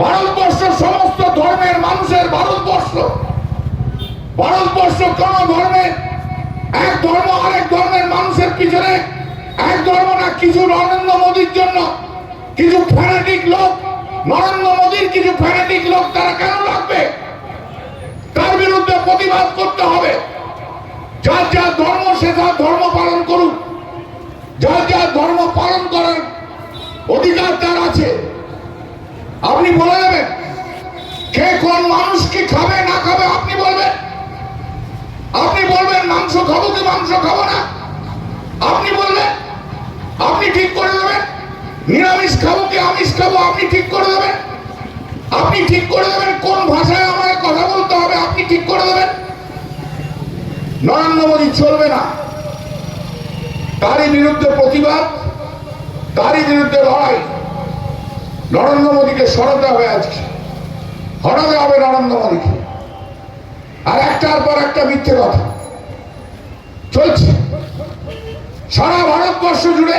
ভারতবর্ষ সমস্ত ধর্মের মানুষের ভারতবর্ষ। ভারতবর্ষ কোন ধর্মে এক ধর্ম আরেক ধর্মের মানুষের পিছনে এক ধর্ম না কিছু নরেন্দ্র মোদীর জন্য কিছু ফ্যানাটিক লোক, নরেন্দ্র মোদীর কিছু ফ্যানাটিক লোক তারা কেন লাগবে তার বিরুদ্ধে প্রতিবাদ করতে হবে? যার যার ধর্ম, সে তার ধর্ম পালন করুক। যার যার ধর্ম পালন করার অধিকার তার আছে। আপনি বলে দেবেন। কে কোন মানুষ কি খাবে, না খাবে, আপনি বলবেন। আপনি বলবেন, মাংস খাব কি মাংস খাব না? আপনি বলবেন আপনি ঠিক করে দেবেন। নিরামিষ খাব কি আমিষ খাব, আপনি ঠিক করে দেবেন। আপনি ঠিক করে দেবেন কোন ভাষায় আমাকে কথা বলতে হবে, আপনি ঠিক করে দেবেন। নরেন্দ্র মোদী চলবে না। তারই বিরুদ্ধে প্রতিবাদ, তারই বিরুদ্ধে লড়াই। নরেন্দ্র মোদীকে সরাতে হবে আজকে। হটাতে হবে নরেন্দ্র মোদীকে। আর একটার পর একটা মিথ্যে কথা। চলছে। সারা ভারতবর্ষ জুড়ে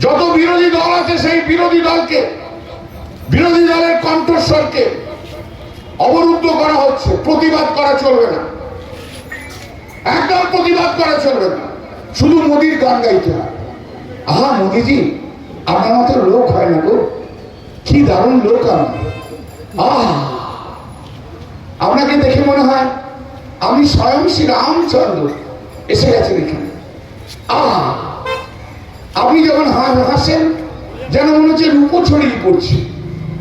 যত বিরোধী দল আছে সেই বিরোধী দলকে, বিরোধী দলের কণ্ঠস্বরকে অবরুদ্ধ করা হচ্ছে। প্রতিবাদ করা চলবে না। একদম প্রতিবাদ করা চলবে না। শুধু মোদির গান গাইতে হয়। আহা, মোদিজি আপনার মতো লোক হয় না গো। কি দারুণ লোক আমি। আপনাকে দেখে মনে হয় আমি স্বয়ং শ্রী রামচন্দ্র এসে গেছেন এখানে। আহ আপনি যখন হাস হাসেন, যেন মনে হচ্ছে রূপো ছড়িয়ে পড়ছে।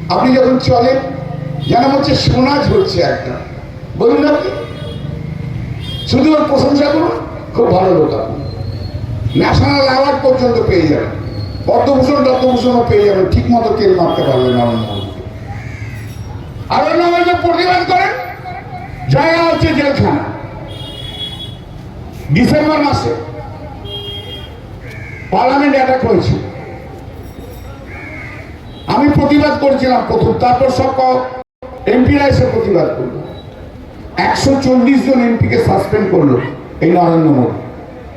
আপনি যখন চলেন, যেন হচ্ছে সোনা ঝরছে একটা। বলুন না শুধু ওর প্রশংসা করুন, খুব ভালো লোক আপনি। ন্যাশনাল অ্যাওয়ার্ড পর্যন্ত পেয়ে যাবেন। পদ্মভূষণ দত্তভূষণও পেয়ে যাবেন ঠিক মতো তেল মারতে পারবেন মোদীকে আর প্রতিবাদ করেন, জায়গা হচ্ছে জেলখানা। ডিসেম্বর মাসে পার্লামেন্ট অ্যাটাক হয়েছে। আমি প্রতিবাদ করেছিলাম প্রথম, তারপর সব এমপিরা এসে প্রতিবাদ করল। একশো চল্লিশ জন এমপিকে সাসপেন্ড করল এই নরেন্দ্র মোদী।